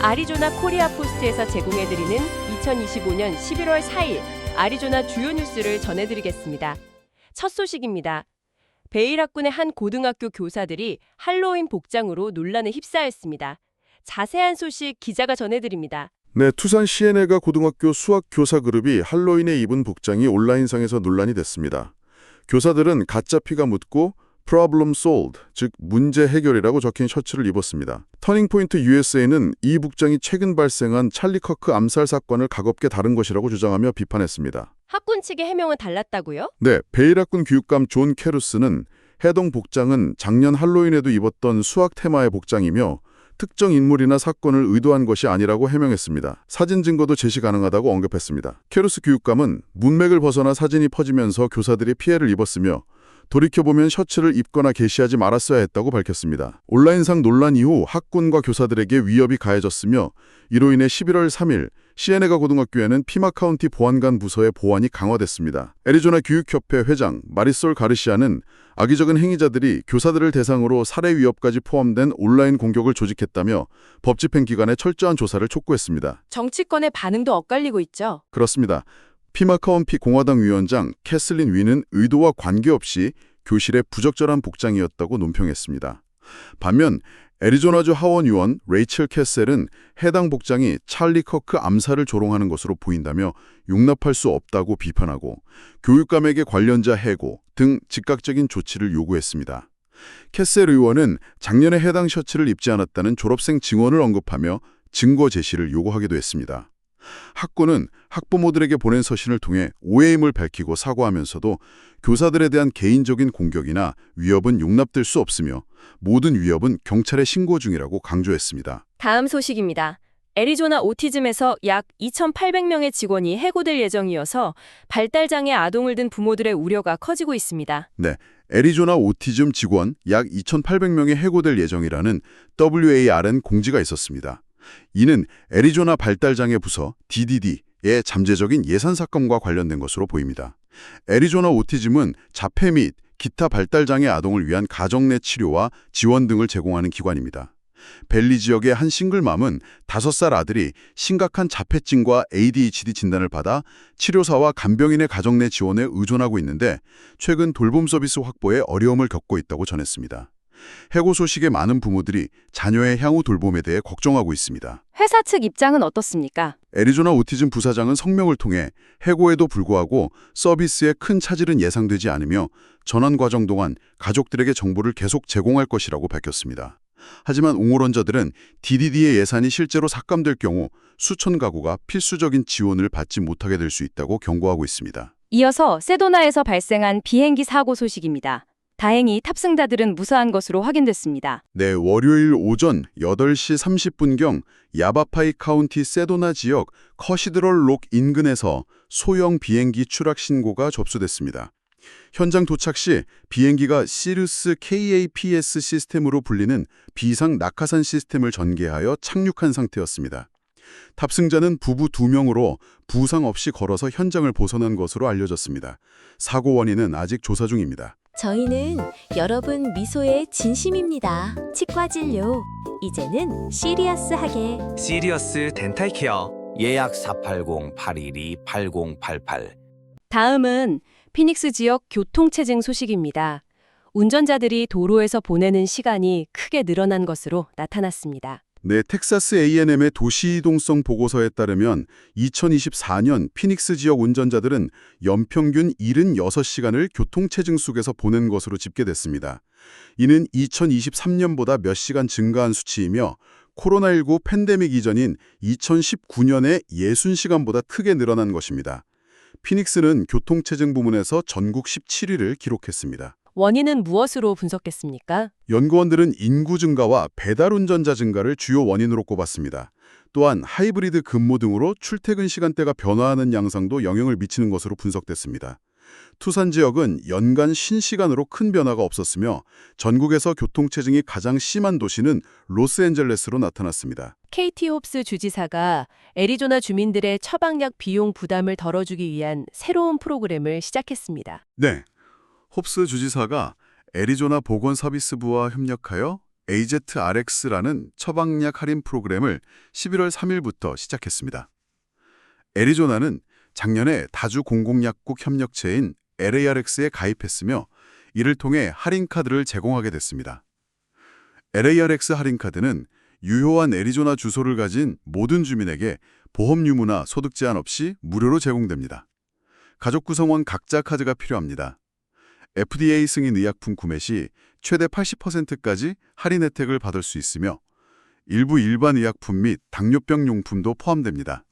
아리조나 코리아 포스트에서 제공해드리는 2025년 11월 4일 아리조나 주요 뉴스를 전해드리겠습니다. 첫 소식입니다. 베일 학군의 한 고등학교 교사들이 할로윈 복장으로 논란에 휩싸였습니다. 자세한 소식 기자가 전해드립니다. 네, 투산 시에네가 고등학교 수학 교사 그룹이 할로윈에 입은 복장이 온라인상에서 논란이 됐습니다. 교사들은 가짜 피가 묻고 problem solved, 즉 문제 해결이라고 적힌 셔츠를 입었습니다. 터닝포인트 USA는 이 복장이 최근 발생한 찰리 커크 암살 사건을 가겁게 다른 것이라고 주장하며 비판했습니다. 학군 측의 해명은 달랐다고요? 네, 베일 학군 교육감 존 캐루스는 해당 복장은 작년 할로윈에도 입었던 수학 테마의 복장이며 특정 인물이나 사건을 의도한 것이 아니라고 해명했습니다. 사진 증거도 제시 가능하다고 언급했습니다. 캐루스 교육감은 문맥을 벗어나 사진이 퍼지면서 교사들이 피해를 입었으며 돌이켜보면 셔츠를 입거나 게시하지 말았어야 했다고 밝혔습니다. 온라인상 논란 이후 학군과 교사들에게 위협이 가해졌으며 이로 인해 11월 3일 시에네가 고등학교에는 피마 카운티 보안관 부서의 보안이 강화됐습니다. 애리조나 교육협회 회장 마리솔 가르시아는 악의적인 행위자들이 교사들을 대상으로 살해 위협까지 포함된 온라인 공격을 조직했다며 법 집행 기관에 철저한 조사를 촉구했습니다. 정치권의 반응도 엇갈리고 있죠. 그렇습니다. 피마카원피 공화당 위원장 캐슬린 위는 의도와 관계없이 교실에 부적절한 복장이었다고 논평했습니다. 반면 애리조나주 하원 의원 레이첼 캐셀은 해당 복장이 찰리 커크 암살을 조롱하는 것으로 보인다며 용납할 수 없다고 비판하고 교육감에게 관련자 해고 등 즉각적인 조치를 요구했습니다. 캐셀 의원은 작년에 해당 셔츠를 입지 않았다는 졸업생 증언을 언급하며 증거 제시를 요구하기도 했습니다. 학교는 학부모들에게 보낸 서신을 통해 오해임을 밝히고 사과하면서도 교사들에 대한 개인적인 공격이나 위협은 용납될 수 없으며 모든 위협은 경찰에 신고 중이라고 강조했습니다. 다음 소식입니다. 애리조나 오티즘에서 약 2,800명의 직원이 해고될 예정이어서 발달장애 아동을 둔 부모들의 우려가 커지고 있습니다. 애리조나 오티즘 직원 약 2,800명이 해고될 예정이라는 WARN 공지가 있었습니다. 이는 애리조나 발달장애 부서 DDD의 잠재적인 예산 사건과 관련된 것으로 보입니다. 애리조나 오티즘은 자폐 및 기타 발달장애 아동을 위한 가정 내 치료와 지원 등을 제공하는 기관입니다. 벨리 지역의 한 싱글맘은 5살 아들이 심각한 자폐증과 ADHD 진단을 받아 치료사와 간병인의 가정 내 지원에 의존하고 있는데 최근 돌봄 서비스 확보에 어려움을 겪고 있다고 전했습니다. 해고 소식에 많은 부모들이 자녀의 향후 돌봄에 대해 걱정하고 있습니다. 회사 측 입장은 어떻습니까? 애리조나 오티즘 부사장은 성명을 통해 해고에도 불구하고 서비스에 큰 차질은 예상되지 않으며 전환 과정 동안 가족들에게 정보를 계속 제공할 것이라고 밝혔습니다. 하지만 옹호론자들은 DDD의 예산이 실제로 삭감될 경우 수천 가구가 필수적인 지원을 받지 못하게 될 수 있다고 경고하고 있습니다. 이어서 세도나에서 발생한 비행기 사고 소식입니다. 다행히 탑승자들은 무사한 것으로 확인됐습니다. 네, 월요일 오전 8시 30분경 야바파이 카운티 세도나 지역 커시드럴 록 인근에서 소형 비행기 추락 신고가 접수됐습니다. 현장 도착 시 비행기가 시르스 KAPS 시스템으로 불리는 비상 낙하산 시스템을 전개하여 착륙한 상태였습니다. 탑승자는 부부 두명으로 부상 없이 걸어서 현장을 벗어난 것으로 알려졌습니다. 사고 원인은 아직 조사 중입니다. 저희는 여러분 미소의 진심입니다. 치과 진료. 이제는 시리어스하게. 시리어스 덴탈 케어 예약 480-812-8088 다음은 피닉스 지역 교통체증 소식입니다. 운전자들이 도로에서 보내는 시간이 크게 늘어난 것으로 나타났습니다. 네, 텍사스 A&M의 도시 이동성 보고서에 따르면 2024년 피닉스 지역 운전자들은 연평균 76시간을 교통체증 속에서 보낸 것으로 집계됐습니다. 이는 2023년보다 몇 시간 증가한 수치이며 코로나19 팬데믹 이전인 2019년의 60시간보다 크게 늘어난 것입니다. 피닉스는 교통체증 부문에서 전국 17위를 기록했습니다. 원인은 무엇으로 분석했습니까? 연구원들은 인구 증가와 배달 운전자 증가를 주요 원인으로 꼽았습니다. 또한 하이브리드 근무 등으로 출퇴근 시간대가 변화하는 양상도 영향을 미치는 것으로 분석됐습니다. 투산 지역은 연간 50시간으로 큰 변화가 없었으며 전국에서 교통체증이 가장 심한 도시는 로스앤젤레스로 나타났습니다. KT 홉스 주지사가 애리조나 주민들의 처방약 비용 부담을 덜어주기 위한 새로운 프로그램을 시작했습니다. 네, 홉스 주지사가 애리조나 보건서비스부와 협력하여 AZRX라는 처방약 할인 프로그램을 11월 3일부터 시작했습니다. 애리조나는 작년에 다주 공공약국 협력체인 LARX에 가입했으며 이를 통해 할인카드를 제공하게 됐습니다. LARX 할인카드는 유효한 애리조나 주소를 가진 모든 주민에게 보험 유무나 소득 제한 없이 무료로 제공됩니다. 가족 구성원 각자 카드가 필요합니다. FDA 승인 의약품 구매 시 최대 80%까지 할인 혜택을 받을 수 있으며 일부 일반 의약품 및 당뇨병 용품도 포함됩니다.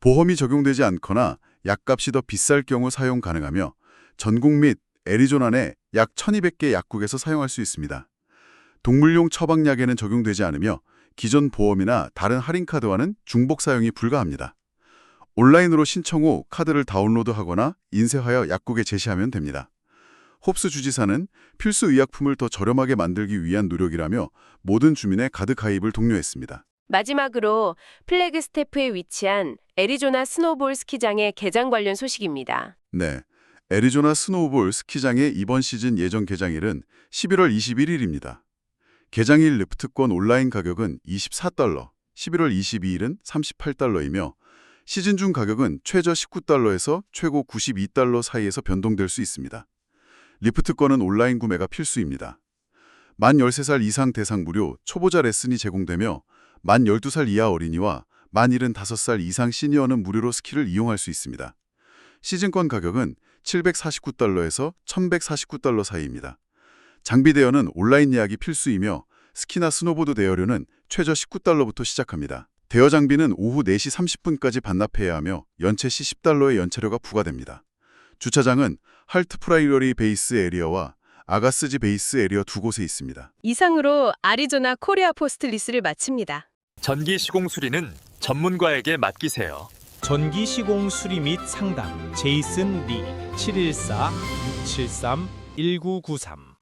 보험이 적용되지 않거나 약값이 더 비쌀 경우 사용 가능하며 전국 및 애리조나 내약 1200개 약국에서 사용할 수 있습니다. 동물용 처방약에는 적용되지 않으며 기존 보험이나 다른 할인카드와는 중복 사용이 불가합니다. 온라인으로 신청 후 카드를 다운로드하거나 인쇄하여 약국에 제시하면 됩니다. 홉스 주지사는 필수 의약품을 더 저렴하게 만들기 위한 노력이라며 모든 주민의 카드 가입을 독려했습니다. 마지막으로 플래그 스태프에 위치한 애리조나 스노볼 스키장의 개장 관련 소식입니다. 네. 애리조나 스노우볼 스키장의 이번 시즌 예정 개장일은 11월 21일입니다. 개장일 리프트권 온라인 가격은 24달러, 11월 22일은 38달러이며 시즌 중 가격은 최저 19달러에서 최고 92달러 사이에서 변동될 수 있습니다. 리프트권은 온라인 구매가 필수입니다. 만 13살 이상 대상 무료 초보자 레슨이 제공되며 만 12살 이하 어린이와 만 75살 이상 시니어는 무료로 스키를 이용할 수 있습니다. 시즌권 가격은 749달러에서 1149달러 사이입니다. 장비 대여는 온라인 예약이 필수이며 스키나 스노보드 대여료는 최저 19달러부터 시작합니다. 대여 장비는 오후 4시 30분까지 반납해야 하며 연체 시 10달러의 연체료가 부과됩니다. 주차장은 할트 프라이러리 베이스 에리어와 아가스지 베이스 에리어 두 곳에 있습니다. 이상으로 아리조나 코리아 포스트 리스를 마칩니다. 전기 시공 수리는 전문가에게 맡기세요. 전기 시공 수리 및 상담 제이슨 리 714 673 1993